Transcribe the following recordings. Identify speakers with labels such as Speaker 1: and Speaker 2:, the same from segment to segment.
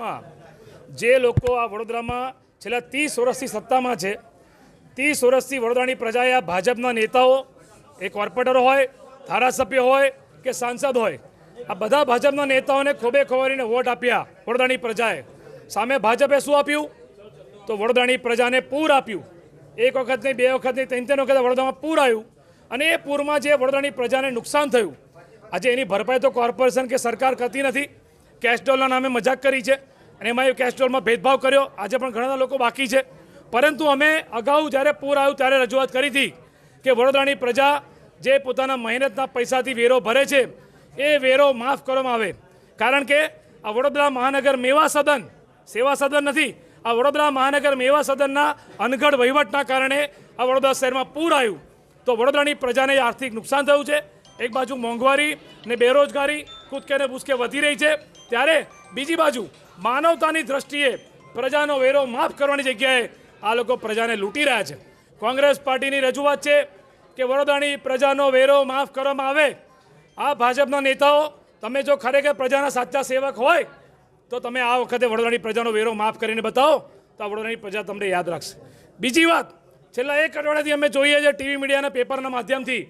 Speaker 1: માં જે લોકો આ વડોદરામાં છેલ્લા ત્રીસ વર્ષથી સત્તામાં છે, ત્રીસ વર્ષથી વડોદરાની પ્રજાએ આ ભાજપના નેતાઓ, એ કોર્પોરેટરો હોય, ધારાસભ્ય હોય કે સાંસદ હોય, આ બધા ભાજપના નેતાઓને ખોબે ખોવારીને વોટ આપ્યા વડોદરાની પ્રજાએ. સામે ભાજપે શું આપ્યું? તો વડોદરાની પ્રજાને પૂર આપ્યું. એક વખત નહીં, બે વખત નહીં, ત્રણ ત્રણ વખત વડોદરામાં પૂર આવ્યું. અને એ પૂરમાં જે વડોદરાની પ્રજાને નુકસાન થયું. આજે એની ભરપાઈ તો કોર્પોરેશન કે સરકાર કરતી નથી. કેસ્ટોલના નામે મજાક કરી છે અને એમાં એ કેસ્ટોલમાં ભેદભાવ કર્યો. આજે પણ ઘણા લોકો બાકી છે. પરંતુ અમે અગાઉ જ્યારે પૂર આવ્યું ત્યારે રજૂઆત કરી હતી કે વડોદરાની પ્રજા જે પોતાના મહેનતના પૈસાથી વેરો ભરે છે, એ વેરો માફ કરવામાં આવે. કારણ કે આ વડોદરા મહાનગર મેવા સદન, સેવા સદન નથી. આ વડોદરા મહાનગર મેવા સદનના અનગઢ વહીવટના કારણે આ વડોદરા શહેરમાં પૂર આવ્યું. તો વડોદરાની પ્રજાને આર્થિક નુકસાન થયું છે. એક બાજુ મોંઘવારી ને બેરોજગારી, કૂદકે ને ભૂસકે વધી રહી છે. ત્યારે બીજી બાજુ માનવતાની દ્રષ્ટિએ પ્રજાનો વેરો માફ કરવાની જગ્યાએ આ લોકો પ્રજાને લૂંટી રહ્યા છે. કોંગ્રેસ પાર્ટીની રજૂઆત છે કે વડોદરાની પ્રજાનો વેરો માફ કરવામાં આવે. આ ભાજપના નેતાઓ, તમે જો ખરેખર પ્રજાના સાચા સેવક હોય, તો તમે આ વખતે વડોદરાની પ્રજાનો વેરો માફ કરીને બતાવો, તો આ વડોદરાની પ્રજા તમને યાદ રાખશે. બીજી વાત, છેલ્લા એક અઠવાડિયાથી અમે જોઈએ છીએ ટીવી મીડિયાના પેપરના માધ્યમથી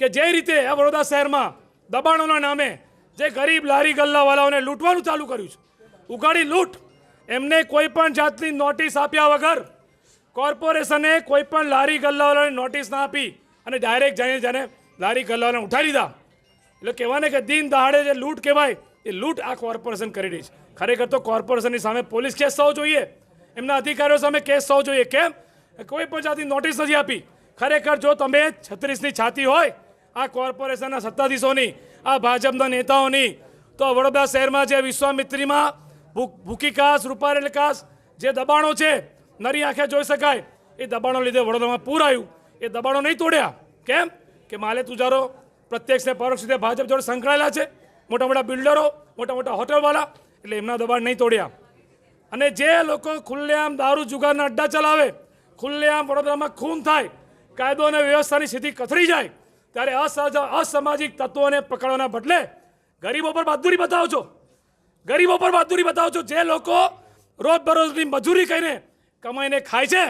Speaker 1: કે જે રીતે આ વડોદરા શહેરમાં દબાણોના નામે જે ગરીબ લારી ગલ્લાવાળાઓને લૂંટવાનું ચાલુ કર્યું છે. ઉગાડી લૂંટ. એમને કોઈ પણ જાતની નોટિસ આપ્યા વગર કોર્પોરેશને કોઈ પણ લારી ગલ્લાવાળાને નોટિસ ના આપી અને ડાયરેક્ટ જઈને જાણે લારી ગલ્લાવાળાને ઉઠાવી દીધા. એટલે કહેવાને કે દિન દહાડે જે લૂંટ કહેવાય, એ લૂંટ આ કોર્પોરેશન કરી રહી છે. ખરેખર તો કોર્પોરેશનની સામે પોલીસ કેસ થવો જોઈએ. એમના અધિકારીઓ સામે કેસ થવો જોઈએ. કેમ? કોઈ પણ જાતની નોટિસ નથી આપી. ખરેખર જો તમે છત્રીસની છાતી હોય, આ કોર્પોરેશનના સત્તાધીશોની આ ભાજપના નેતાઓની. તો વડોદરા શહેરમાં જે વિશ્વામિત્રીમાં ભૂ- ભૂખીકાસ રૂપારેલ કાસ જે દબાણો છે, નરી આંખે જોઈ શકાય. એ દબાણો લીધે વડોદરામાં પૂર આવ્યું. એ દબાણો નહીં તોડ્યા. કેમ? કે માલે તુજારો પ્રત્યક્ષ ને પરોક્ષ રીતે ભાજપ જોડે સંકળાયેલા છે. મોટા મોટા બિલ્ડરો, મોટા મોટા હોટલવાળા, એટલે એમના દબાણ નહીં તોડ્યા. અને જે લોકો ખુલ્લેઆમ દારૂ જુગારના અડ્ડા ચલાવે, ખુલ્લેઆમ વડોદરામાં ખૂન થાય, કાયદો અને વ્યવસ્થાની સ્થિતિ કથળી જાય ત્યારે અસામાજિક તત્વોને પકડવાના બદલે ગરીબો પર બહાદુરી બતાવો છો ગરીબો પર બહાદુરી બતાવો છો જે લોકો રોજબરોજની મજૂરી કરીને કમાઈને ખાય છે,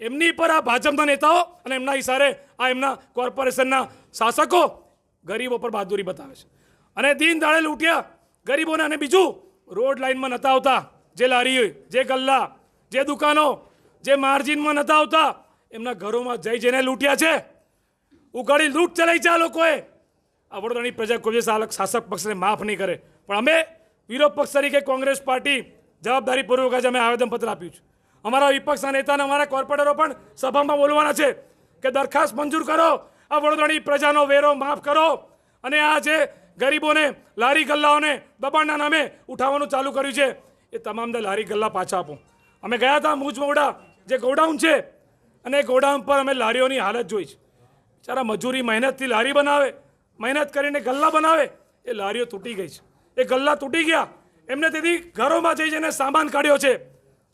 Speaker 1: એમની પર આ ભાજપના નેતાઓ અને એમના ઇશારે આ એમના કોર્પોરેશનના શાસકો ગરીબો પર બહાદુરી બતાવે છે. અને દિન દાડે લૂંટ્યા ગરીબોને અને બીજું રોડ લાઇનમાં નતા આવતા. જે લારી, જે ગલ્લા, જે દુકાનો, જે માર્જિનમાં નતા આવતા. એમના ઘરોમાં જઈ જઈને લૂંટ્યા છે. ઉગાડી લૂંટ ચલાવી છે આ લોકોએ. આ વડોદરાની પ્રજા કોઈ સાલક શાસક પક્ષને માફ નહીં કરે. પણ અમે વિરોધ પક્ષ તરીકે કોંગ્રેસ પાર્ટી જવાબદારીપૂર્વક આજે અમે આવેદનપત્ર આપ્યું છે. અમારા વિપક્ષના નેતા અને અમારા કોર્પોરેટરો પણ સભામાં બોલવાના છે કે દરખાસ્ત મંજૂર કરો, આ વડોદરાની પ્રજાનો વેરો માફ કરો અને આ જે ગરીબોને લારી ગલ્લાઓને દબાણના નામે ઉઠાવવાનું ચાલુ કર્યું છે, એ તમામ લારી ગલ્લા પાછા આપો. અમે ગયા હતા મુજમોડા જે ગોડાઉન છે, અને ગોડાઉન પર અમે લારીઓની હાલત જોઈ છે. બિચારા મજૂરી મહેનતથી લારી બનાવે, મહેનત કરીને ગલ્લા બનાવે, એ લારીઓ તૂટી ગઈ છે. એ ગલ્લા તૂટી ગયા. એમને તેથી ઘરોમાં જઈ જઈને સામાન કાઢ્યો છે.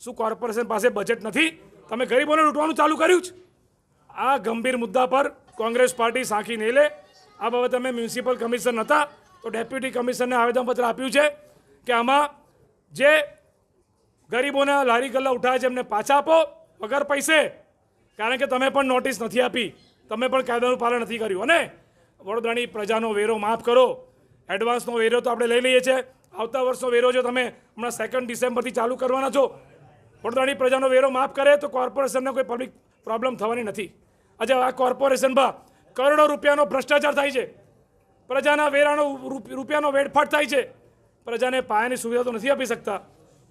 Speaker 1: શું કોર્પોરેશન પાસે બજેટ નથી? તમે ગરીબોને લૂંટવાનું ચાલુ કર્યું છે? આ ગંભીર મુદ્દા પર કોંગ્રેસ પાર્ટી સાંખી નહીં લે આ બાબતે અમે મ્યુનિસિપલ કમિશન હતા, તો ડેપ્યુટી કમિશનરને આવેદનપત્ર આપ્યું છે કે આમાં જે ગરીબોના લારી ગલ્લા ઉઠાવે છે એમને પાછા આપો, વગર પૈસે. કારણ કે તમે પણ નોટિસ નથી આપી. તમે પણ કાયદાનું પાલન નથી કર્યું, અને વડોદરાની પ્રજાનો વેરો માફ કરો. એડવાન્સનો વેરો તો આપણે લઈ લઈએ છીએ. આવતા વર્ષનો વેરો જો તમે હમણાં સેકન્ડ ડિસેમ્બરથી ચાલુ કરવાના છો, વડોદરાની પ્રજાનો વેરો માફ કરે તો કોર્પોરેશનને કોઈ પબ્લિક પ્રોબ્લેમ થવાની નથી. આજે આ કોર્પોરેશનમાં કરોડો રૂપિયાનો ભ્રષ્ટાચાર થાય છે. પ્રજાના વેરાનો રૂપિયાનો વેડફાટ થાય છે. પ્રજાને પાયાની સુવિધા તો નથી આપી શકતા,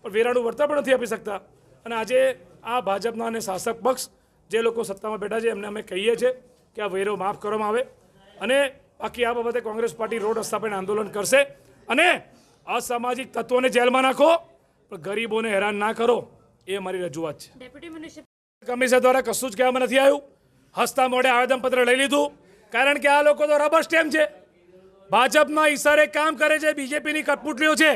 Speaker 1: પણ વેરાનું વળતર પણ નથી આપી શકતા. અને આજે આ ભાજપના અને શાસક પક્ષ જે લોકો સત્તામાં બેઠા છે એમને અમે કહીએ છીએ કે આ વેરો માફ કરવામાં આવે અને બાકી આ બાબતે કોંગ્રેસ પાર્ટી રોડ રસ્તા પર આંદોલન કરશે. અને અસામાજિક તત્વોને જેલમાં નાખો પણ ગરીબોને હેરાન ના કરો એ અમારી રજૂઆત છે. કમિશન દ્વારા કશું જ કહેવામાં નથી આવ્યું. હસતા મોઢે આવેદનપત્ર લઈ લીધું. કારણ કે આ લોકો તો રબર સ્ટેમ્પ છે. ભાજપના ઈશારે કામ કરે છે બીજેપીની કટપુટલીઓ છે.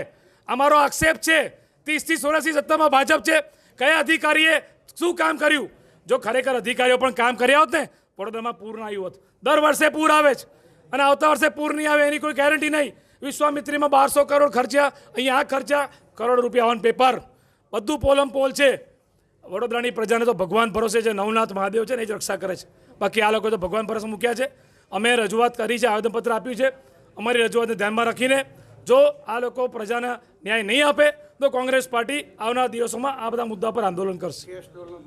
Speaker 1: અમારો આક્ષેપ છે ત્રીસથી સોળસી સત્તામાં ભાજપ છે. કયા અધિકારીએ શું કામ કર્યું? જો ખરેખર અધિકારીઓ પણ કામ કર્યા હોત ને વડોદરામાં પૂર ના આવ્યું હોત. દર વર્ષે પૂર આવે છે અને આવતા વર્ષે પૂર નહીં આવે એની કોઈ ગેરંટી નહીં. વિશ્વામિત્રીમાં બારસો કરોડ ખર્ચ્યા, અહીંયા આ ખર્ચા કરોડ રૂપિયા ઓન પેપર બધું પોલમ પોલ છે. વડોદરાની પ્રજાને તો ભગવાન ભરોસે છે, નવનાથ મહાદેવ છે ને એ જ રક્ષા કરે છે. બાકી આ લોકો તો ભગવાન ભરોસે મૂક્યા છે. અમે રજૂઆત કરી છે, આવેદનપત્ર આપ્યું છે. અમારી રજૂઆતને ધ્યાનમાં રાખીને જો આ લોકો પ્રજાના ન્યાય નહીં આપે, તો કોંગ્રેસ પાર્ટી આવનાર દિવસોમાં આ બધા મુદ્દા પર આંદોલન કરશે.